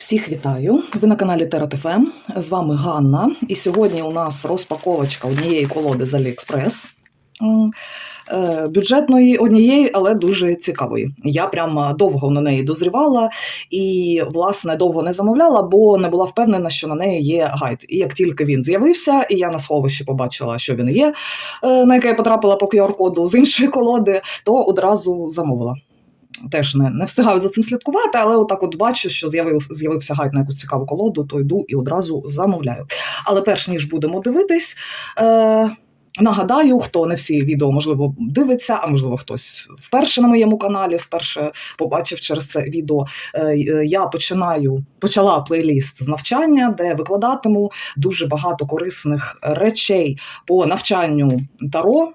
Всіх вітаю! Ви на каналі TerraTFM. З вами Ганна. І сьогодні у нас розпаковочка однієї колоди з AliExpress. Е, Бюджетної однієї, але дуже цікавої. Я прям довго на неї дозрівала і, власне, довго не замовляла, бо не була впевнена, що на неї є гайд. І як тільки він з'явився, і я на сховищі побачила, що він є, е, на яке я потрапила по QR-коду з іншої колоди, то одразу замовила теж не, не встигаю за цим слідкувати, але отак от бачу, що з'явив, з'явився гайд на якусь цікаву колоду, то йду і одразу замовляю. Але перш ніж будемо дивитись. Е, Нагадаю, хто не всі відео можливо дивиться, а можливо хтось вперше на моєму каналі, вперше побачив через це відео. Е, е, Я починаю почала плейліст з навчання, де викладатиму дуже багато корисних речей по навчанню таро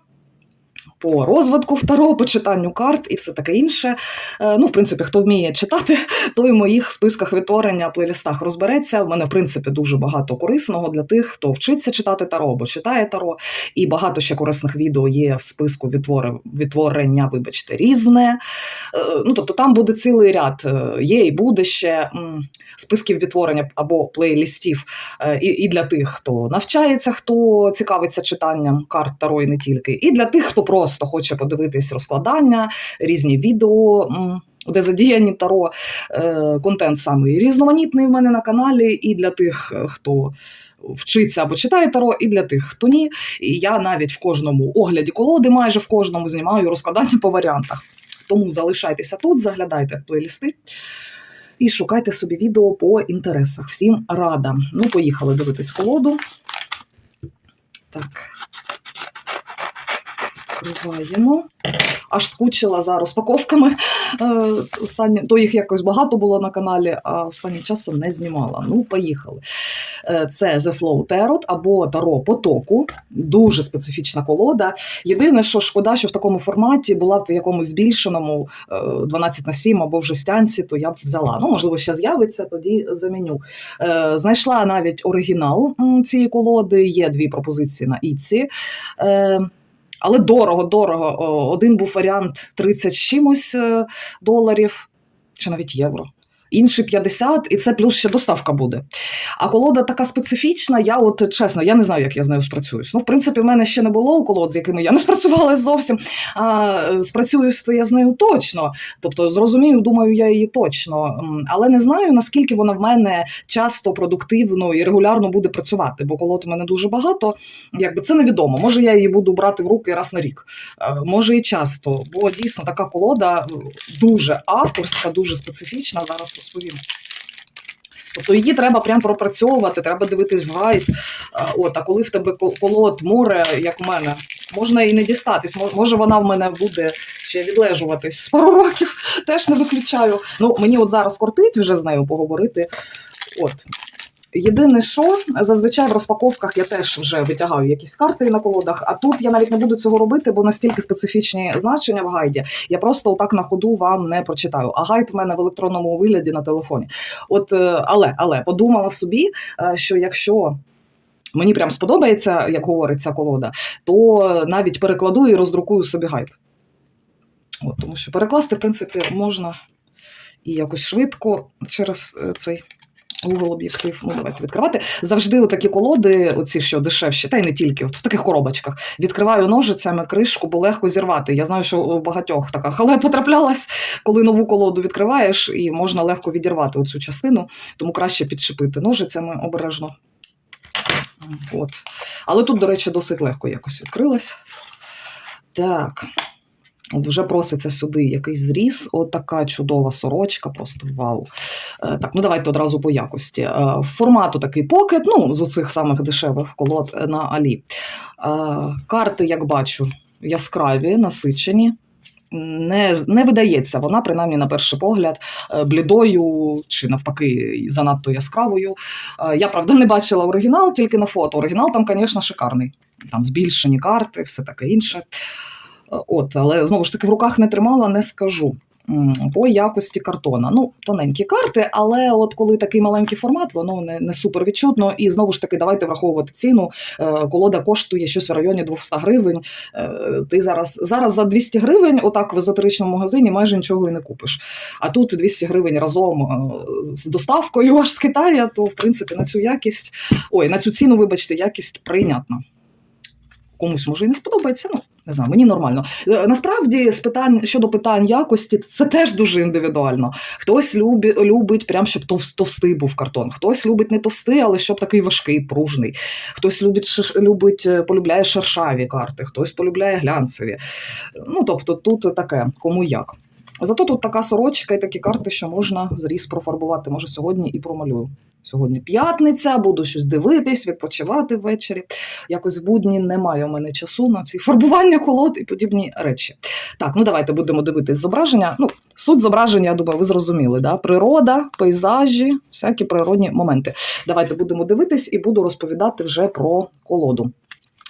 по розвитку в таро, по читанню карт і все таке інше. Е, Ну, в принципі, хто вміє читати, той в моїх списках відтворення, плейлістах розбереться. У мене, в принципі, дуже багато корисного для тих, хто вчиться читати таро або читає таро. І багато ще корисних відео є в списку відтворення, вибачте, різне. Е, Ну, тобто там буде цілий ряд. е, Є і буде ще списків відтворення або плейлістів і для тих, хто навчається, хто цікавиться читанням карт Таро і не тільки, і для тих, хто просто хоче подивитись розкладання, різні відео. Де задіяні таро Е, контент самий різноманітний в мене на каналі, і для тих, е, хто вчиться або читає таро, і для тих, хто ні. І я навіть в кожному огляді колоди, майже в кожному знімаю розкладання по варіантах. Тому залишайтеся тут, заглядайте в плейлісти і шукайте собі відео по інтересах. Всім рада. Ну, поїхали дивитись колоду. Так. Відкриваємо. Аж скучила за розпаковками. Е, останні, то їх якось багато було на каналі, а останнім часом не знімала. Ну, поїхали. Е, Це The Flow Tarot або Таро потоку. Дуже специфічна колода. Єдине, що шкода, що в такому форматі була б в якомусь збільшеному е, 12 на 7 або в жестянці, то я б взяла. Ну, можливо, ще з'явиться, тоді заміню. Е, Знайшла навіть оригінал цієї колоди. Є дві пропозиції на Іці. Але дорого, дорого. Один був варіант 30 з чимось е, доларів, чи навіть євро. Інший 50, і це плюс ще доставка буде. А колода така специфічна, я от чесно, я не знаю, як я з нею спрацююсь. Ну, в принципі, в мене ще не було колод, з якими я не спрацювала зовсім. А е, спрацююсь то я з нею точно. Тобто, зрозумію, думаю, я її точно. Але не знаю, наскільки вона в мене часто, продуктивно і регулярно буде працювати, бо колод у мене дуже багато. Якби це невідомо. Може, я її буду брати в руки раз на рік. Е, Може і часто, бо дійсно така колода е, дуже авторська, дуже специфічна. Зараз розповім. Тобто її треба прям пропрацьовувати, треба дивитись в гайд. От, а коли в тебе колод море, як в мене, можна і не дістатись. Може, вона в мене буде ще відлежуватись з пару років, теж не виключаю. Ну, мені от зараз кортить вже з нею поговорити. От. Єдине, що зазвичай в розпаковках я теж вже витягаю якісь карти на колодах, а тут я навіть не буду цього робити, бо настільки специфічні значення в гайді. Я просто отак на ходу вам не прочитаю. А гайд в мене в електронному вигляді на телефоні. От, е, але, але подумала собі, е, що якщо. Мені прям сподобається, як говорить ця колода, то навіть перекладу і роздрукую собі гайд. От, тому що перекласти, в принципі, можна і якось швидко через е, цей Google об'єктив. Ну, давайте відкривати. Завжди отакі колоди, оці що дешевші, та й не тільки, от в таких коробочках. Відкриваю ножицями кришку, бо легко зірвати. Я знаю, що у багатьох така халепа траплялась, коли нову колоду відкриваєш, і можна легко відірвати оцю частину, тому краще підшипити ножицями обережно. От. Але тут, до речі, досить легко якось відкрилась. Так. Вже проситься сюди якийсь зріз. От така чудова сорочка, просто вау. Е, Так, ну давайте одразу по якості. Е, Формату такий покет, ну, з оцих самих дешевих колод е, на Алі. Карти, як бачу, яскраві, насичені. Не, не видається вона, принаймні, на перший погляд, блідою чи навпаки занадто яскравою. Я, правда, не бачила оригінал, тільки на фото. Оригінал там, звісно, шикарний. Там збільшені карти, все таке інше. От, але знову ж таки в руках не тримала, не скажу. по якості картона. Ну, тоненькі карти, але от коли такий маленький формат, воно не, не супер відчутно. І знову ж таки, давайте враховувати ціну. Е, Колода коштує щось в районі 200 гривень. Е, Ти зараз, зараз за 200 гривень, отак в езотеричному магазині, майже нічого і не купиш. А тут 200 гривень разом е, з доставкою аж з Китаю, то в принципі на цю якість, ой, на цю ціну, вибачте, якість прийнятна. Комусь може і не сподобається, ну не знаю, мені нормально. Е, Насправді, з питань щодо питань якості, це теж дуже індивідуально. Хтось любі, любить, прям щоб тов, товстий був картон, хтось любить не товстий, але щоб такий важкий, пружний. Хтось любить шиш- любить, е, полюбляє шершаві карти, хтось полюбляє глянцеві. Ну тобто, тут таке, кому як. Зато тут така сорочка і такі карти, що можна зріз профарбувати. Може, сьогодні і промалюю. Сьогодні п'ятниця, буду щось дивитись, відпочивати ввечері. Якось в будні немає у мене часу на ці фарбування колод і подібні речі. Так, ну давайте будемо дивитись зображення. Ну, суть зображення, я думаю, ви зрозуміли. Да? Природа, пейзажі, всякі природні моменти. Давайте будемо дивитись і буду розповідати вже про колоду.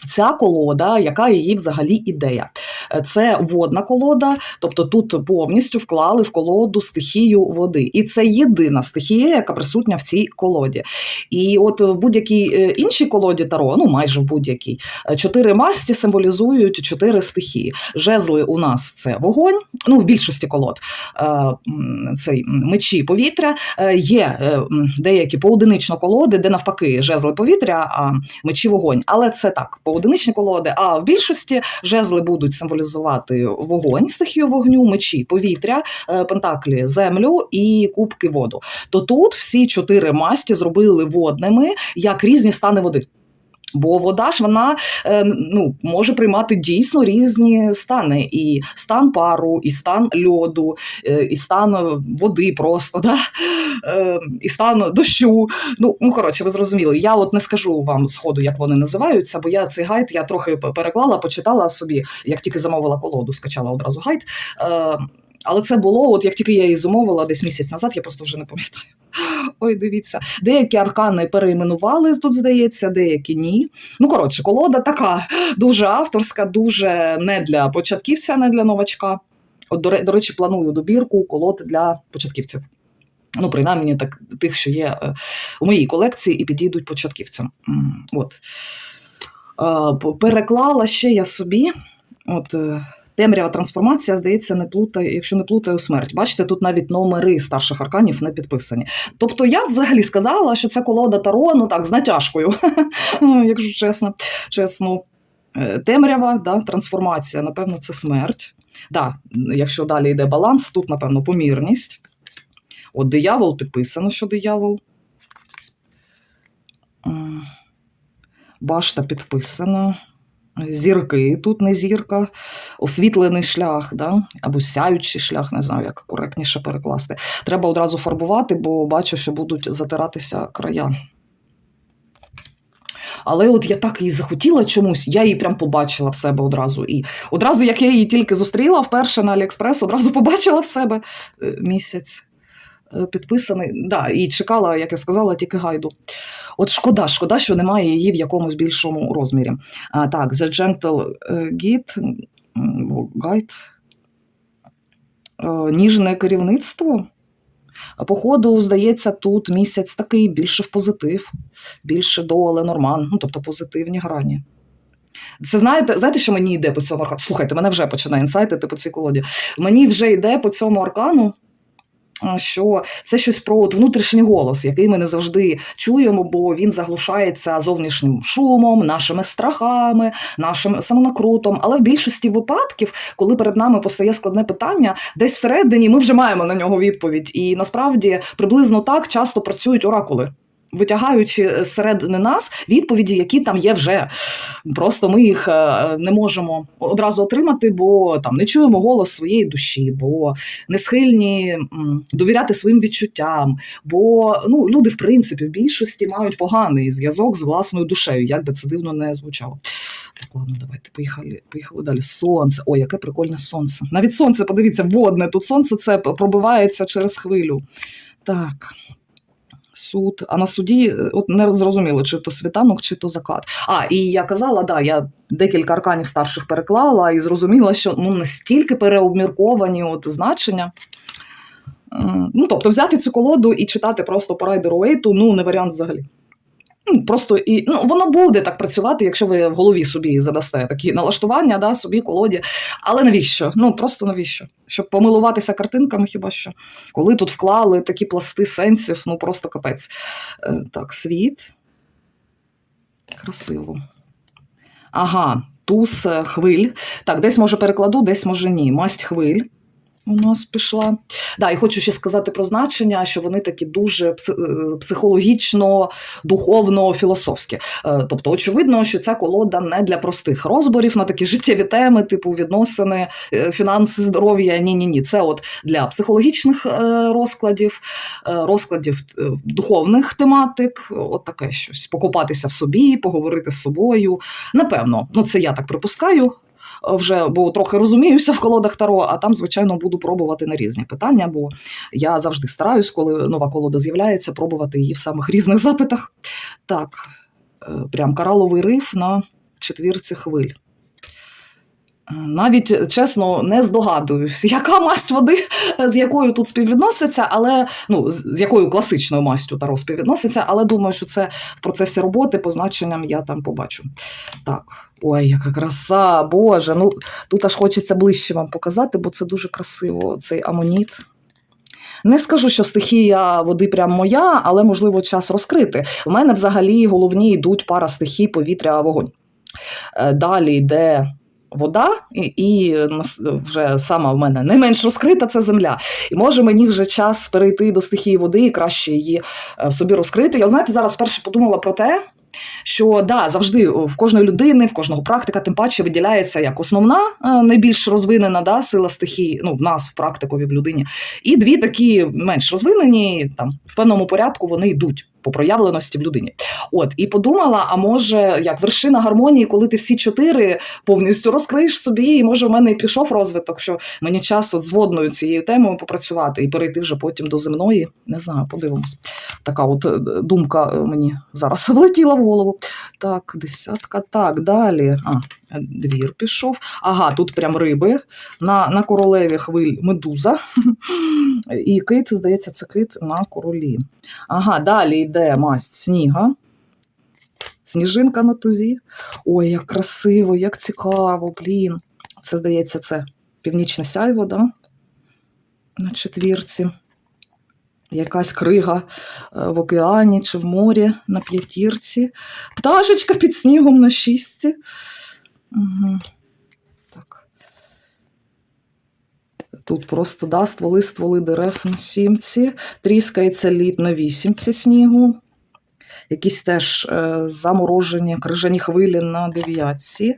Ця колода, яка її взагалі ідея? Е, Це водна колода, тобто тут повністю вклали в колоду стихію води. І це єдина стихія, яка присутня в цій колоді. І от в будь-якій е, іншій колоді Таро, ну майже в будь-якій, е, чотири масті символізують чотири стихії. Жезли у нас це вогонь, ну в більшості колод цей мечі повітря. Є деякі поодинично колоди, де навпаки жезли повітря, а мечі вогонь. Але це так, поодиничні колоди. А в більшості жезли будуть символізувати вогонь, стихію вогню, мечі повітря, е, пентаклі землю і кубки воду. То тут всі чотири масті зробили водними як різні стани води. Бо вода ж вона е, ну, може приймати дійсно різні стани: і стан пару, і стан льоду, е, і стан е, води просто, да? е, і стан дощу. Ну, ну коротше, ви зрозуміли. Я от не скажу вам сходу, як вони називаються, бо я цей гайд я трохи переклала, почитала собі, як тільки замовила колоду, скачала одразу гайд. Але це було, от як тільки я її замовила десь місяць назад, я просто вже не пам'ятаю. Ой, дивіться, деякі аркани перейменували тут, здається, деякі ні. Ну, коротше, колода така дуже авторська, дуже не для початківця, не для новачка. От, до, до речі, планую добірку колод для початківців. Ну, принаймні, так, тих, що є е, у моїй колекції, і підійдуть початківцям. От. Е, переклала ще я собі. От, е, Темрява трансформація, здається, не плутає, якщо не плутаю смерть. Бачите, тут навіть номери старших арканів не підписані. Тобто я б взагалі сказала, що це колода Таро, ну так, з натяжкою, якщо чесно. чесно. Е, Темрява, да, трансформація, напевно, це смерть. Да, якщо далі йде баланс, тут, напевно, помірність. От диявол підписано, що диявол. Башта підписана. Зірки тут не зірка, освітлений шлях, да? або сяючий шлях, не знаю, як коректніше перекласти. Треба одразу фарбувати, бо бачу, що будуть затиратися края. Але от я так її захотіла чомусь, я її прям побачила в себе одразу. І одразу, як я її тільки зустріла вперше на Аліекспрес, одразу побачила в себе е, місяць підписаний. Да, і чекала, як я сказала, тільки гайду. От шкода, шкода, що немає її в якомусь більшому розмірі. А, так, The Gentle е, Guide, м, Guide. Е, Ніжне керівництво. Походу, здається, тут місяць такий більше в позитив, більше до Ленорман, ну тобто позитивні грані. Це знаєте, знаєте, що мені йде по цьому аркану? Слухайте, мене вже починає інсайтити по цій колоді. Мені вже йде по цьому аркану, що це щось про от внутрішній голос, який ми не завжди чуємо, бо він заглушається зовнішнім шумом, нашими страхами, нашим самонакрутом. Але в більшості випадків, коли перед нами постає складне питання, десь всередині ми вже маємо на нього відповідь. І насправді приблизно так часто працюють оракули. Витягаючи зсередини нас відповіді, які там є вже. Просто ми їх е, не можемо одразу отримати, бо там не чуємо голос своєї душі, бо не схильні довіряти своїм відчуттям. Бо ну, люди, в принципі, в більшості мають поганий зв'язок з власною душею, як би це дивно не звучало. Так, ладно, давайте поїхали, поїхали далі. Сонце. Ой, яке прикольне сонце. Навіть сонце, подивіться, водне. Тут сонце це пробивається через хвилю. Так. Суд. А на суді е, от не зрозуміло, чи то світанок, чи то закат. А, і я казала, да, я декілька арканів старших переклала і зрозуміла, що ну настільки переобмірковані от значення. Ну, тобто, взяти цю колоду і читати просто по райдеру Уейту, ну, не варіант взагалі. Ну, Просто і ну, воно буде так працювати, якщо ви в голові собі задасте такі налаштування, да, собі колоді. Але навіщо? Ну просто навіщо? Щоб помилуватися картинками, хіба що? Коли тут вклали такі пласти сенсів, ну просто капець. Е, так, світ. Красиво. Ага, туз е, хвиль. Так, десь може перекладу, десь може ні. Масть хвиль у нас пішла. Да, і хочу ще сказати про значення, що вони такі дуже е, психологічно, духовно, філософські. Е, Тобто, очевидно, що ця колода не для простих розборів на такі життєві теми, типу відносини, е, фінанси, здоров'я. Ні, ні, ні. Це от для психологічних розкладів, розкладів духовних тематик, от таке щось. Покопатися в собі, поговорити з собою. Напевно, ну це я так припускаю. Вже бо трохи розуміюся в колодах Таро, а там, звичайно, буду пробувати на різні питання, бо я завжди стараюсь, коли нова колода з'являється, пробувати її в самих різних запитах. Так, е, прям кораловий риф на четвірці хвиль. Навіть чесно не здогадуюсь, яка масть води, з якою тут співвідноситься, але ну з з якою класичною мастю Таро співвідноситься, але думаю, що це в процесі роботи по значенням я там побачу. Так, ой, яка краса, Боже. Ну тут аж хочеться ближче вам показати, бо це дуже красиво. Цей амоніт. Не скажу, що стихія води прям моя, але можливо час розкрити. У мене взагалі головні йдуть пара стихій повітря, вогонь. Е, Далі йде вода, і, і нас- вже сама в мене найменш розкрита це земля. І може мені вже час перейти до стихії води і краще її е, в собі розкрити. Я знаєте, зараз вперше подумала про те. Що да, завжди в кожної людини, в кожного практика, тим паче виділяється як основна, е, найбільш розвинена да, сила стихії, ну в нас, в практикові, в людині, і дві такі менш розвинені, там в певному порядку вони йдуть по проявленості в людині. От і подумала: а може, як вершина гармонії, коли ти всі чотири повністю розкриєш собі, і може в мене і пішов розвиток, що мені час от з водною цією темою попрацювати і перейти вже потім до земної. Не знаю, подивимось. Така от е, думка е, мені зараз влетіла в голову. Так, десятка, так, далі. А, двір пішов. Ага, тут прям риби. На, на королеві хвиль медуза. І кит, здається, це кит на королі. Ага, далі йде масть сніга. Сніжинка на тузі. Ой, як красиво, як цікаво, блін. Це, здається, це північне сяйво, да? на четвірці. Якась крига е, в океані чи в морі на п'ятірці. Пташечка під снігом на шістці. Угу. Так. Тут просто да, стволи, стволи дерев на сімці. Тріскається лід на вісімці снігу. Якісь теж е, заморожені крижані хвилі на дев'ятці.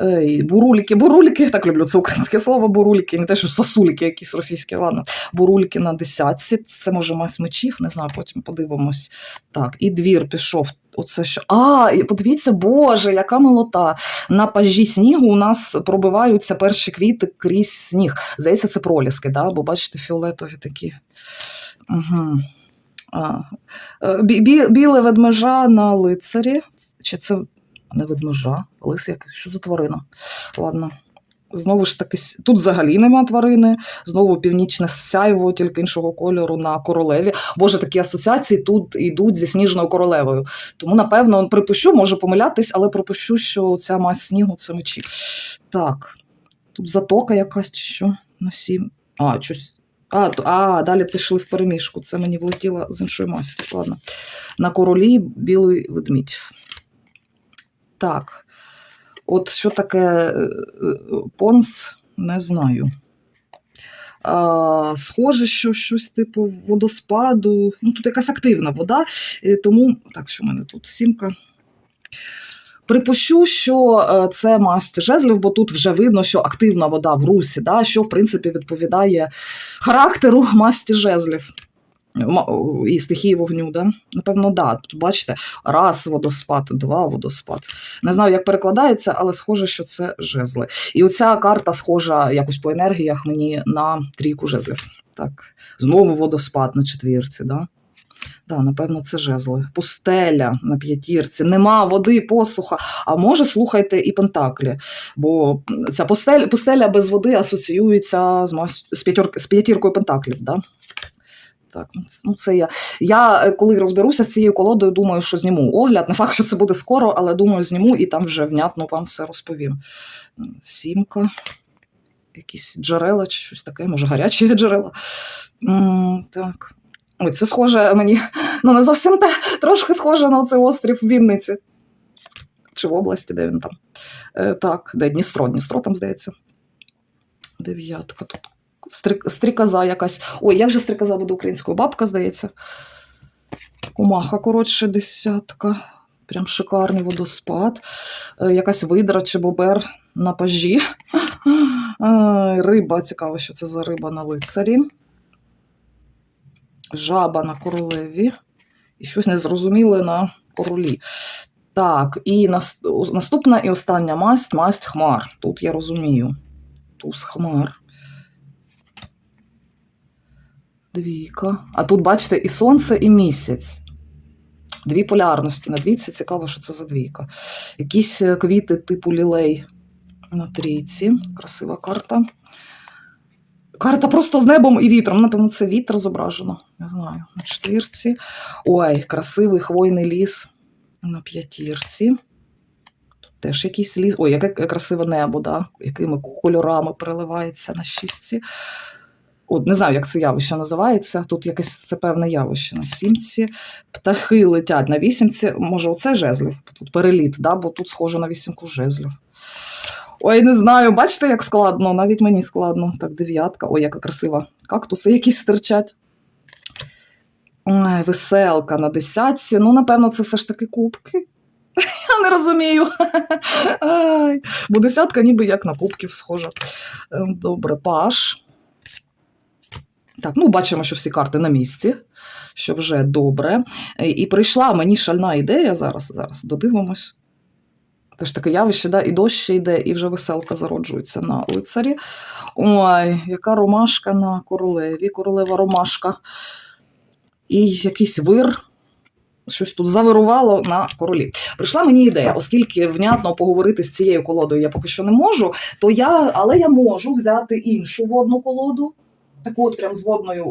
Е, і бурульки, бурульки, я так люблю це українське слово, бурульки, не те, що сосульки якісь російські, ладно. Бурульки на десятці. Це може мась мечів, не знаю, потім подивимось. Так, і двір пішов. Оце що. А, подивіться, Боже, яка милота. На пажі снігу у нас пробиваються перші квіти крізь сніг. Здається, це проліски, да? бо бачите, фіолетові такі. Угу. А, е, бі- бі- біле ведмежа на лицарі. Чи це не ведмежа? Лис який? Що за тварина? Ладно. Знову ж таки, тут взагалі нема тварини. Знову північне сяйво, тільки іншого кольору на королеві. Боже, такі асоціації тут йдуть зі сніжною королевою. Тому, напевно, припущу, можу помилятись, але припущу, що ця мась снігу це мечі. Так, тут затока якась чи що на сім. А, щось. А, а, далі пішли в переміжку. Це мені влетіло з іншої масі. Ладно. На королі білий ведмідь. Так. От що таке е, е, понс, не знаю. А, схоже, що щось типу водоспаду. Ну, тут якась активна вода, тому. Так, що в мене тут сімка. Припущу, що е, це масть жезлів, бо тут вже видно, що активна вода в русі, да, що в принципі відповідає характеру масті жезлів. І стихії вогню, да? Напевно, да. Тут бачите, раз водоспад, два водоспад. Не знаю, як перекладається, але схоже, що це жезли. І оця карта схожа якось по енергіях мені на трійку жезлів. Так, знову водоспад на четвірці, да? Да, напевно, це жезли. Пустеля на п'ятірці, нема води, посуха. А може, слухайте і пентаклі. Бо ця пустеля, пустеля без води асоціюється з, з п'ятіркою пентаклів. Да? Так, ну, це- ну я. Я е, коли розберуся з цією колодою, думаю, що зніму огляд. Не факт, що це буде скоро, але думаю, зніму і там вже внятно вам все розповім. Сімка, якісь джерела чи щось таке, може, гарячі джерела. Так. Ой, це схоже мені, ну не зовсім те, трошки схоже на цей острів в Вінниці. Чи в області, де він там. Е, так, де Дністро, Дністро там, здається. Дев'ятка тут. Стрікоза якась. Ой, як же стрікоза буде українською? Бабка, здається. Кумаха, коротше, десятка. Прям шикарний водоспад. Е, якась видра чи бобер на пажі. Е, риба, цікаво, що це за риба на лицарі. Жаба на королеві. І щось незрозуміле на королі. Так, і наступна і остання масть масть хмар. Тут я розумію. Туз хмар. Двійка. А тут, бачите, і сонце, і місяць. Дві полярності на двійці. Цікаво, що це за двійка. Якісь е, квіти типу лілей на трійці. Красива карта. Карта просто з небом і вітром. Напевно, це вітер зображено. Не знаю. На четвірці. Ой, красивий хвойний ліс на п'ятірці. Тут теж якийсь ліс. Ой, яке красиве небо, да? якими кольорами переливається на шістці. От не знаю, як це явище називається. Тут якесь це певне явище на сімці. Птахи летять на вісімці. Може, оце жезлів? Тут переліт, да? бо тут схоже на вісімку жезлів. Ой, не знаю, бачите, як складно, навіть мені складно. Так, дев'ятка. Ой, яка красива. Кактуси якісь стирчать. Ой, веселка на десятці. Ну, напевно, це все ж таки кубки. Я не розумію. Ай, бо десятка ніби як на кубків схожа. Ем, Добре, паш. Так, ну бачимо, що всі карти на місці, що вже добре. Е, І прийшла мені шальна ідея зараз. Зараз додивимось. Теж таке явище, да? і дощ ще йде, і вже веселка зароджується на лицарі. Ой, яка ромашка на королеві, королева ромашка. І якийсь вир. Щось тут завирувало на королі. Прийшла мені ідея, оскільки внятно поговорити з цією колодою я поки що не можу, то я, але я можу взяти іншу водну колоду, таку от прям з водною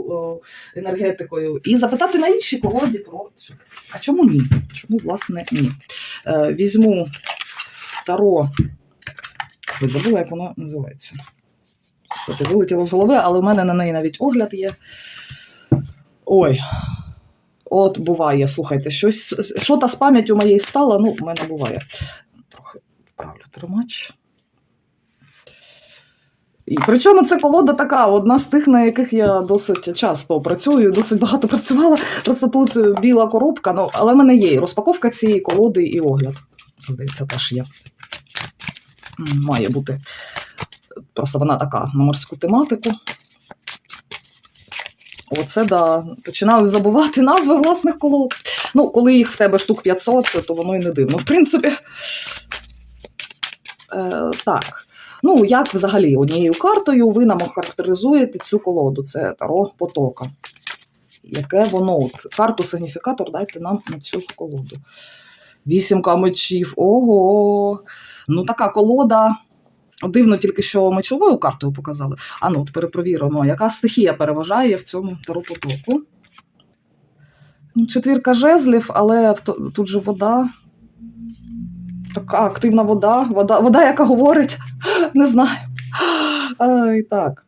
е, енергетикою, і запитати на іншій колоді про цю. А чому ні? Чому, власне, ні? Е, візьму таро. Ви забула, як воно називається. Слухайте, Вилетіло з голови, але в мене на неї навіть огляд є. Ой. От буває, слухайте, щось, що та з пам'яттю моєї стало, ну, в мене буває. Трохи правлю тримач. І причому це колода така, одна з тих, на яких я досить часто працюю, досить багато працювала. Просто тут е, біла коробка, ну, але в мене є і розпаковка цієї колоди і огляд. Здається, теж є. Має бути. Просто вона така на морську тематику. Оце да. Починаю забувати назви власних колод. Ну, коли їх в тебе штук 500, то воно і не дивно, в принципі. Е, так. Ну, як взагалі однією картою ви нам охарактеризуєте цю колоду? Це Таро потока. Яке воно? От, карту сигніфікатор дайте нам на цю колоду. Вісімка мечів. Ого. Ну, така колода. Дивно тільки, що мечовою картою показали. А ну, от перепровіримо, яка стихія переважає в цьому таро потоку. Ну, Четвірка жезлів, але тут же вода. Така активна вода, вода, вода, яка говорить, не знаю. Ай, так.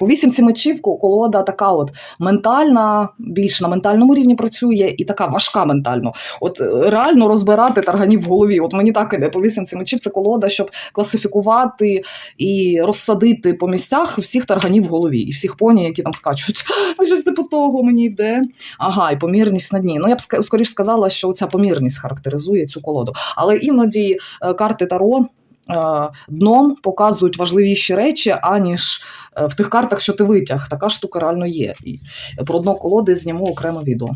По вісімці мечів колода така от ментальна, більш на ментальному рівні працює, і така важка ментально. От е, реально розбирати тарганів в голові. От мені так іде по вісімці мечів. Це колода, щоб класифікувати і розсадити по місцях всіх тарганів в голові, і всіх поні, які там скачуть. Щось типу того мені йде. Ага, і помірність на дні. Ну, я б скоріш сказала, що ця помірність характеризує цю колоду. Але іноді е, карти Таро. Е, Дном показують важливіші речі, аніж е, в тих картах, що ти витяг. Така штука реально є. І про дно колоди зніму окреме відео.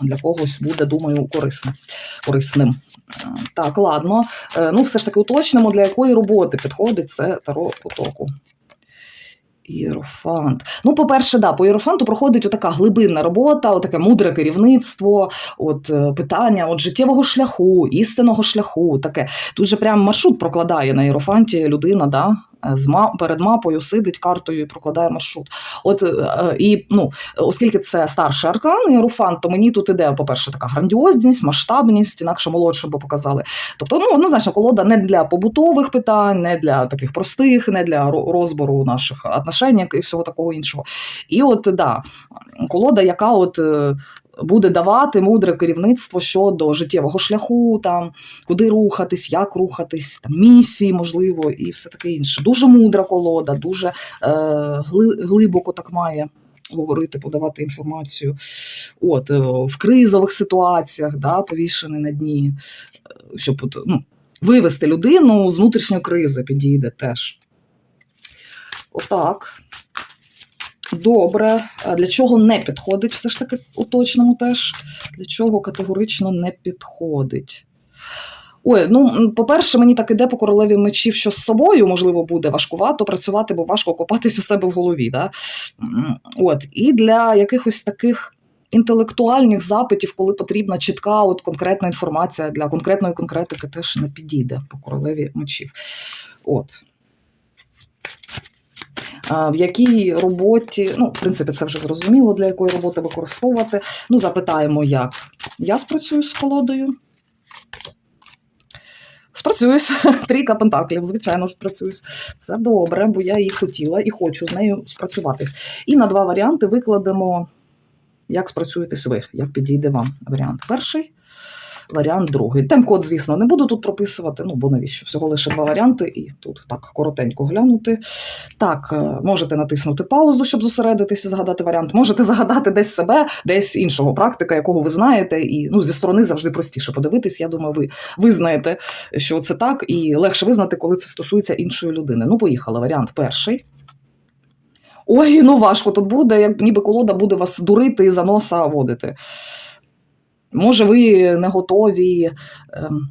Для когось буде, думаю, корисне, корисним. Е, Так, ладно. Ну, все ж таки уточнимо, для якої роботи підходить це таро потоку. Іерофант. Ну, по-перше, да, по Єрофанту проходить отака глибинна робота, отаке мудре керівництво, от е, питання от життєвого шляху, істинного шляху. Таке. Тут же прям маршрут прокладає на Єрофанті людина, да, перед мапою сидить картою і прокладає маршрут. От е, е, і ну, оскільки це старший аркан, іерофант, то мені тут іде, по-перше, така грандіозність, масштабність, інакше молодше б показали. Тобто, ну, однозначно, колода не для побутових питань, не для таких простих, не для розбору наших отношень і всього такого іншого. І от да, колода, яка от. Буде давати мудре керівництво щодо життєвого шляху, там куди рухатись, як рухатись, там місії, можливо, і все таке інше. Дуже мудра колода, дуже е, глибоко так має говорити, подавати інформацію. От, е, в кризових ситуаціях, да, повішений на дні, е, щоб ну, вивести людину з внутрішньої кризи, підійде теж. Отак. Добре. Для чого не підходить, все ж таки уточнимо теж. Для чого категорично не підходить. Ой, ну, по-перше, мені так іде по королеві мечів, що з собою, можливо, буде важкувато працювати, бо важко копатись у себе в голові. Да? От. І для якихось таких інтелектуальних запитів, коли потрібна чітка от конкретна інформація для конкретної конкретики, теж не підійде по королеві мечів. От. В якій роботі, ну, в принципі, це вже зрозуміло, для якої роботи використовувати. Ну, запитаємо, як я спрацюю з колодою. Спрацююсь. Трійка пентаклів, звичайно спрацююсь. Це добре, бо я її хотіла і хочу з нею спрацюватись. І на два варіанти викладемо, як спрацюєтесь ви, як підійде вам варіант перший. Варіант другий. Тем-код, звісно, не буду тут прописувати, ну бо навіщо? Всього лише два варіанти, і тут так коротенько глянути. Так, е, можете натиснути паузу, щоб зосередитися, згадати варіант. Можете загадати десь себе, десь іншого практика, якого ви знаєте, і ну, зі сторони завжди простіше подивитись. Я думаю, ви визнаєте, що це так, і легше визнати, коли це стосується іншої людини. Ну, поїхали. Варіант перший. Ой, ну важко тут буде, як ніби колода буде вас дурити і за носа водити. Може, ви не готові ем,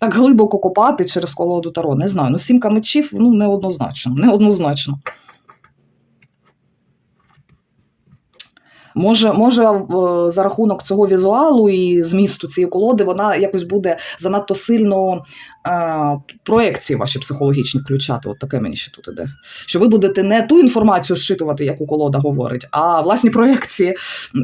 так глибоко копати через колоду Таро. Не знаю. Ну, сімка мечів ну, неоднозначно. Неоднозначно. Може, може, за рахунок цього візуалу і змісту цієї колоди вона якось буде занадто сильно е, проекції ваші психологічні включати. От таке мені ще тут іде. Що ви будете не ту інформацію зчитувати, яку колода говорить, а власні проекції.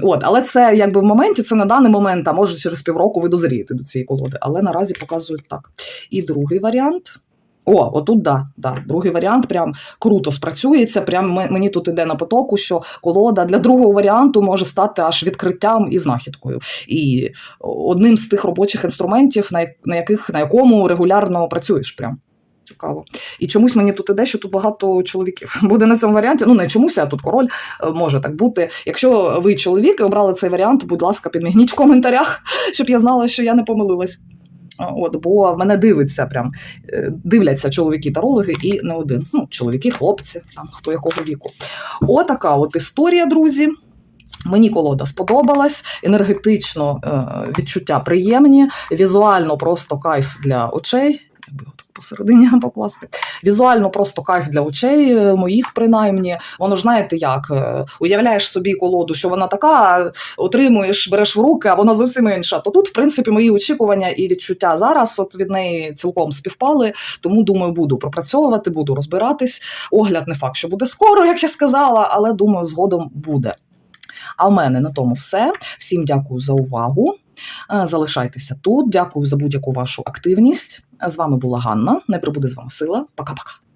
От, але це якби в моменті, це на даний момент, а може через півроку ви дозрієте до цієї колоди. Але наразі показують так. І другий варіант. О, отут да, да. Другий варіант прям круто спрацюється. Прям мені тут іде на потоку, що колода для другого варіанту може стати аж відкриттям і знахідкою. І одним з тих робочих інструментів, на, яких на якому регулярно працюєш. Прям. Цікаво. І чомусь мені тут іде, що тут багато чоловіків буде на цьому варіанті. Ну, не чомусь, а тут король е, може так бути. Якщо ви чоловік і обрали цей варіант, будь ласка, підмігніть в коментарях, щоб я знала, що я не помилилась. От, бо в мене дивиться прям е, дивляться чоловіки-тарологи і не один. Ну, чоловіки, хлопці, там хто якого віку. Отака от історія, друзі. Мені колода сподобалась, енергетично е, відчуття приємні, візуально просто кайф для очей. Посередині покласти. Візуально просто кайф для очей, е, моїх принаймні. Воно ж знаєте як? е, Уявляєш собі колоду, що вона така, отримуєш, береш в руки, а вона зовсім інша. То тут, в принципі, мої очікування і відчуття зараз от від неї цілком співпали. Тому думаю, буду пропрацьовувати, буду розбиратись. Огляд не факт, що буде скоро, як я сказала, але думаю, згодом буде. А в мене на тому все. Всім дякую за увагу. Е, Залишайтеся тут. Дякую за будь-яку вашу активність. З вами була Ганна. Не прибуде з вами сила. Пока-пока.